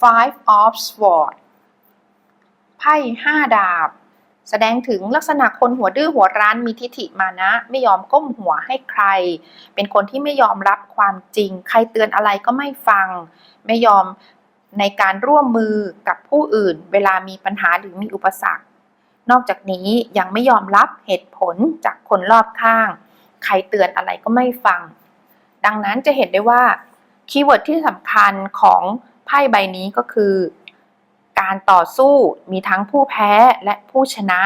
five of swords ไพ่ห้าดาบ แสดงถึงลักษณะคนหัวดื้อหัวรั้นมีทิฐิมานะ ไม่ยอมก้มหัวให้ใคร เป็นคนที่ไม่ยอมรับความจริง ใครเตือนอะไรก็ไม่ฟัง ไม่ยอมในการร่วมมือกับผู้อื่น เวลามีปัญหาหรือมีอุปสรรค นอกจากนี้ยังไม่ยอมรับเหตุผลจากคนรอบข้าง ใครเตือนอะไรก็ไม่ฟัง ดังนั้นจะเห็นได้ว่าคีย์เวิร์ดที่สำคัญของ ไพ่ใบนี้ก็คือ การต่อสู้มีทั้งผู้แพ้และผู้ชนะ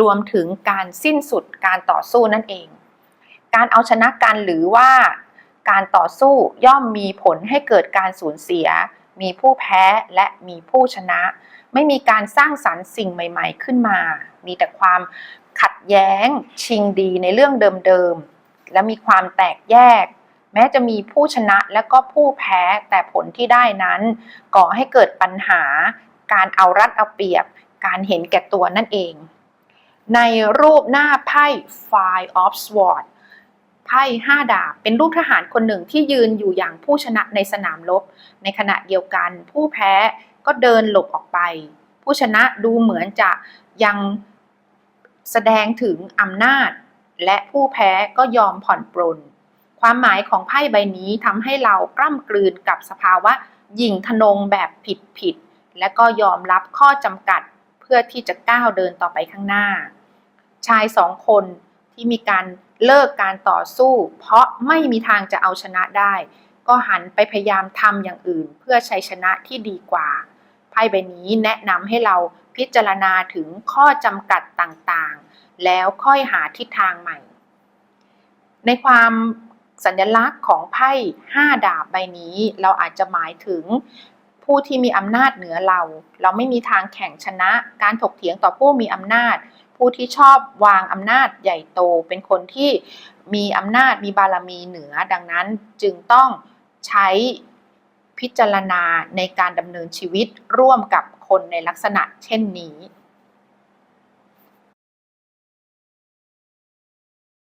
รวมถึงการสิ้นสุดการต่อสู้นั่นเอง การเอาชนะกันหรือว่าการต่อสู้ย่อมมีผลให้เกิดการสูญเสีย มีผู้แพ้และมีผู้ชนะ ไม่มีการสร้างสรรค์สิ่งใหม่ ๆ ขึ้นมา มีแต่ความขัดแย้งชิงดีในเรื่องเดิมๆ และมีความแตกแยก แม้จะมีผู้ชนะและก็ผู้แพ้แต่ผลที่ได้นั้นก่อให้เกิดปัญหา การเอารัดเอาเปรียบ การเห็นแก่ตัวนั่นเอง ในรูปหน้าไพ่ Five of Swords ไพ่ห้าดาบเป็นรูปทหารคนหนึ่งที่ยืนอยู่อย่างผู้ชนะในสนามรบ ในขณะเดียวกันผู้แพ้ก็เดินหลบออกไป ผู้ชนะดูเหมือนจะยังแสดงถึงอำนาจ และผู้แพ้ก็ยอมผ่อนปรน ความหมายของไพ่ใบนี้ทำให้เรากล้ำกลืนกับสภาวะหยิ่งทะนงแบบผิดผิด และก็ยอมรับข้อจำกัดเพื่อที่จะก้าวเดินต่อไปข้างหน้า ชายสองคนที่มีการเลิกการต่อสู้ เพราะไม่มีทางจะเอาชนะได้ ก็หันไปพยายามทำอย่างอื่น เพื่อชัยชนะที่ดีกว่า ไพ่ใบนี้แนะนำให้เราพิจารณาถึงข้อจำกัดต่างๆ แล้วค่อยหาทิศทางใหม่ ในความ สัญลักษณ์ของไพ่ห้าดาบใบนี้ เราอาจจะหมายถึงผู้ที่มีอำนาจเหนือเรา เราไม่มีทางแข่งชนะ การถกเถียงต่อผู้มีอำนาจ ผู้ที่ชอบวางอำนาจใหญ่โต เป็นคนที่มีอำนาจมีบารมีเหนือ ดังนั้นจึงต้องใช้พิจารณาในการดำเนินชีวิตร่วมกับคนในลักษณะเช่นนี้